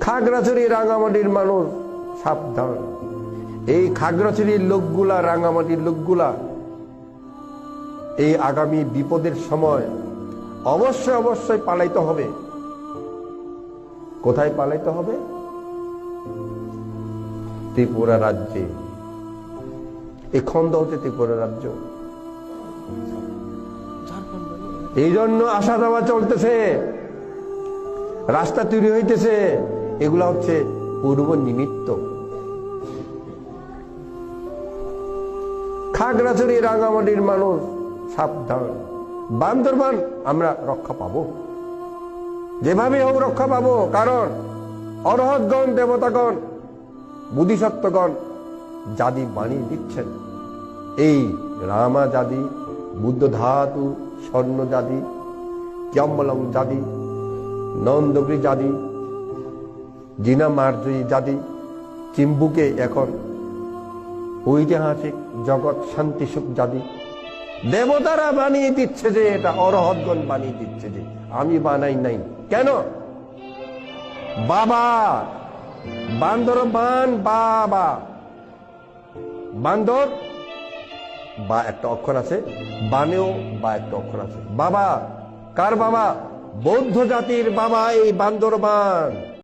খাগড়াছড়ি রাঙামাটির মানুষ সাবধান। এই খাগড়াছড়ির লোকগুলা, রাঙামাটির লোকগুলা, এই আগামী বিপদের সময় অবশ্যই অবশ্যই পালাইতে হবে। কোথায় পালাইতে হবে? ত্রিপুরা রাজ্যে। এই খন্দ হচ্ছে ত্রিপুরা রাজ্য। এই জন্য আসা যাওয়া চলতেছে। রাস্তা তৈরি হইতেছে। এগুলা হচ্ছে পূর্ব নিমিত্ত। খাগড়াছড়ি রাঙামাটির মানুষ সাবধান। বান্দরবান আমরা রক্ষা পাব। যেভাবে হোক রক্ষা পাবো, কারণ অরহৎগণ দেবতাগণ, বুদ্ধিসত্ত্বগণ জাতি বানিয়ে দিচ্ছেন। এই রামা জাতি বুদ্ধ ধাতু, স্বর্ণ জাতি ক্যম্বলং জাতি নন্দগিরি জাতি জিনা মার্জয়ী জাতি চিম্বুকে এখন ঐতিহাসিক জগৎ শান্তি সুখ জাতি দেবতারা বানিয়ে দিচ্ছে যে, এটা অরহৎগণ বানিয়ে দিচ্ছে যে, আমি বানাই নাই। কেন? বাবা, বান্দর বান বাবা। বান্দর বা একটা অক্ষর আছে, বানেও বা একটা অক্ষর আছে। বাবা, কার বাবা? বৌদ্ধ জাতির বাবা এই বান্দরবান